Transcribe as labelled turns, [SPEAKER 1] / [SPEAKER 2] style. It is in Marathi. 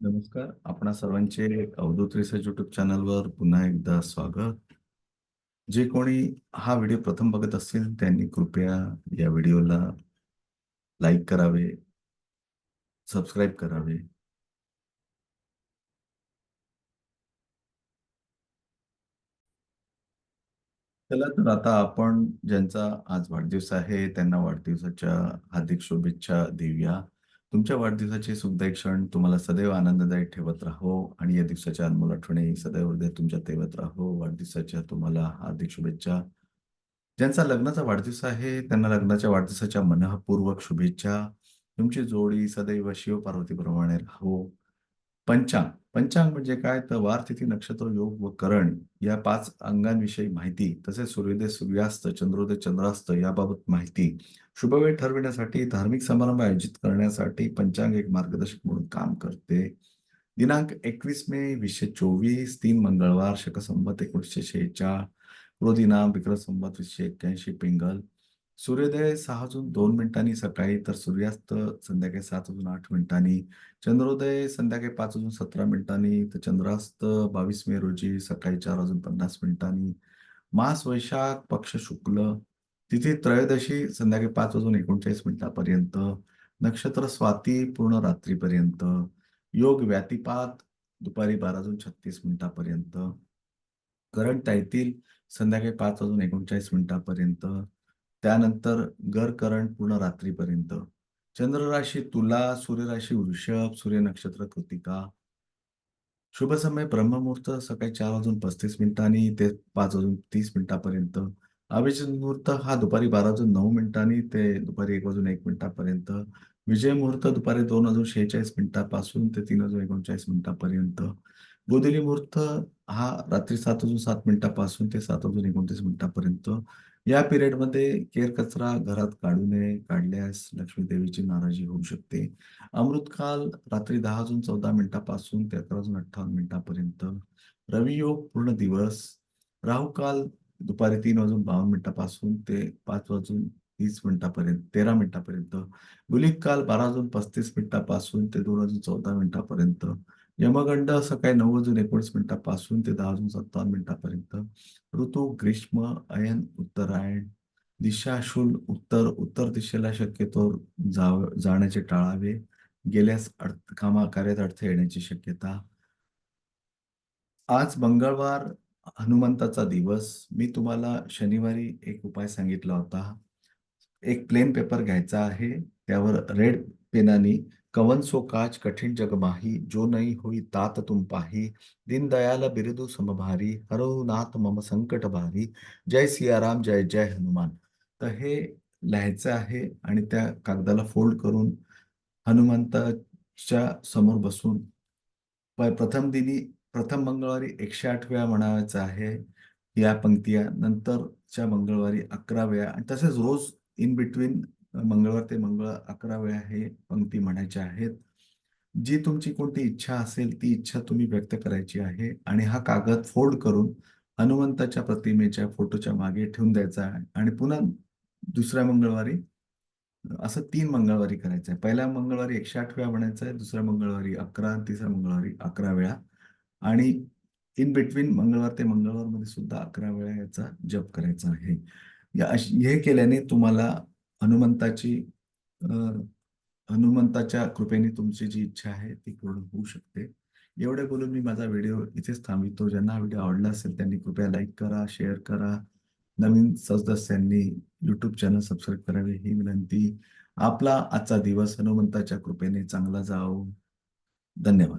[SPEAKER 1] नमस्कार. आपणा सर्वांचे अवधूत रिसर्च युट्यूब चॅनलवर पुन्हा एकदा स्वागत. जे कोणी हा व्हिडिओ प्रथम बघत असतील त्यांनी कृपया या व्हिडिओला लाईक करावे सबस्क्राईब करावे. चला तर आता आपण ज्यांचा आज वाढदिवस आहे त्यांना वाढदिवसाच्या हार्दिक शुभेच्छा देऊया. तुमच्या वाढदिवसाचे सुखदायी क्षण तुम्हाला सदैव आनंददायी ठेवत राहो आणि या दिवसाच्या अनमोल आठवणी सदैव हृदय तुमच्या तेवत राहो. वाढदिवसाच्या तुम्हाला हार्दिक शुभेच्छा. ज्यांचा लग्नाचा वाढदिवस आहे त्यांना लग्नाच्या वाढदिवसाच्या मनःपूर्वक शुभेच्छा. तुमची जोडी सदैव शिवपार्वतीप्रमाणे राहो. पंचांग. पंचांग म्हणजे काय? तर वार तिथी नक्षत्र योग व करण या पाच अंगांविषयी माहिती तसेच सूर्योदय सूर्यास्त चंद्रोदय चंद्रास्त याबाबत माहिती. शुभवेळ ठरविण्यासाठी धार्मिक समारंभ आयोजित करण्यासाठी पंचांग एक मार्गदर्शक म्हणून काम करते. दिनांक एकवीस मे वीसशे चोवीस तीन मंगळवार शकसंबत एकोणीसशे शेहेचाळ क्रोधिनाम विक्रम संबत वीसशे एक्क्याऐंशी पिंगल सूर्योदय सहा वाजून दोन मिनिटांनी सकाळी तर सूर्यास्त संध्याकाळी सात वाजून आठ मिनिटांनी चंद्रोदय संध्याकाळी पाच वाजून सतरा मिनिटांनी तर चंद्रास्त बावीस मे रोजी सकाळी चार वाजून पन्नास मिनिटांनी मास वैशाख पक्ष शुक्ल तिथे त्रयोदशी संध्याकाळी पाच वाजून एकोणचाळीस मिनिटापर्यंत नक्षत्र स्वाती पूर्ण रात्रीपर्यंत योग व्यातिपात दुपारी बारा वाजून छत्तीस मिनिटापर्यंत करण तायतील संध्याकाळी पाच वाजून एकोणचाळीस मिनिटापर्यंत त्यानंतर गर करण पूर्ण रात्रीपर्यंत. चंद्र राशी तुला सूर्य राशी वृषभ सूर्य नक्षत्र कृतिका. शुभ समय ब्रह्ममुहूर्त सकाळी चार वाजून पस्तीस मिनिटांनी ते पाच वाजून तीस मिनिटापर्यंत. अभिजित मुहूर्त हा दुपारी बारा वाजून नऊ मिनिटांनी ते दुपारी एक वाजून एक मिनिटापर्यंत. विजय मुहूर्त दुपारी दोन वाजून शेहेचाळीस मिनिटापासून ते तीन वाजून एकोणचाळीस मिनिटापर्यंत. गोधुली मुहूर्त हा रात्री सात वाजून सात मिनिटापासून ते सात वाजून एकोणतीस मिनिटापर्यंत. या पिरियडमध्ये केर कचरा घरात काढू नये काढल्यास लक्ष्मी देवीची नाराजी होऊ शकते. अमृतकाल रात्री दहा वाजून चौदा मिनिटापासून ते अकरा वाजून अठ्ठावन्न मिनिटापर्यंत. रवियोग पूर्ण दिवस. राहू काल दुपारी तीन वाजून बावन्न मिनिटापासून ते पाच वाजून तीस मिनिटापर्यंत तेरा मिनिटापर्यंत. गुलिक काल बारा वाजून पस्तीस मिनिटापासून ते दोन वाजून चौदा मिनिटापर्यंत. यमगंड सकाळी नऊ वाजून एकोणीस मिनिटापासून ते दहा वाजून सत्तावन्न मिनिटापर्यंत. ऋतू ग्रीष्म अयन उत्तरायण दिशाशूल उत्तर उत्तर दिशेला शक्यतो जाव जाण्याचे टाळावे. गेल्यास अर्थ कामा कार्यात अडथळे येण्याची शक्यता. आज मंगळवार हनुमंताचा दिवस. मी तुम्हाला शनिवारी एक उपाय सांगितला होता. एक प्लेन पेपर घ्यायचा आहे. त्यावर रेड पेनानी कवन सो काच कठीण जग माही जो नहीं होई तात तुम पाही। दीनदयाल बिरदु समभारी हरो नाथ मम संकट भारी। जय सियाराम जय जय हनुमान। तर हे लिहायचं आहे आणि त्या कागदाला फोल्ड करून हनुमंताच्या समोर बसून प्रथम दिनी प्रथम मंगळवारी एकशे आठ वेळा म्हणायचं आहे या पंक्तिया नंतरच्या मंगळवारी अकरा वेळा आणि तसेच रोज इन बिटवीन मंगळवार ते मंगळ अकरा वेळा हे पंक्ती म्हणायच्या आहेत. जी तुमची कोणती इच्छा असेल ती इच्छा तुम्ही व्यक्त करायची आहे आणि हा कागद फोल्ड करून हनुमंताच्या प्रतिमेच्या फोटोच्या मागे ठेवून द्यायचा आहे आणि पुन्हा दुसऱ्या मंगळवारी असं तीन मंगळवारी करायचं आहे पहिल्या मंगळवारी एकशे आठ वेळा म्हणायचं आहे दुसऱ्या मंगळवारी अकरा तिसऱ्या मंगळवारी अकरा वेळा. आणि इन बिटवीन मंगळवार ते मंगळवारमध्ये सुद्धा अकरा वेळा याचा जप करायचा आहे. या हे केल्याने तुम्हाला हनुमंताची हनुमंताच्या कृपेने तुमची जी इच्छा आहे ती पूर्ण होऊ शकते. एवढे बोलून मी माझा व्हिडिओ इथेच थांबवितो. ज्यांना हा व्हिडिओ आवडला असेल त्यांनी कृपया लाईक करा शेअर करा. नवीन सदस्यांनी युट्यूब चॅनल सबस्क्राईब करावे ही विनंती. आपला आजचा दिवस हनुमंताच्या कृपेने चांगला जाओ धन्यवाद.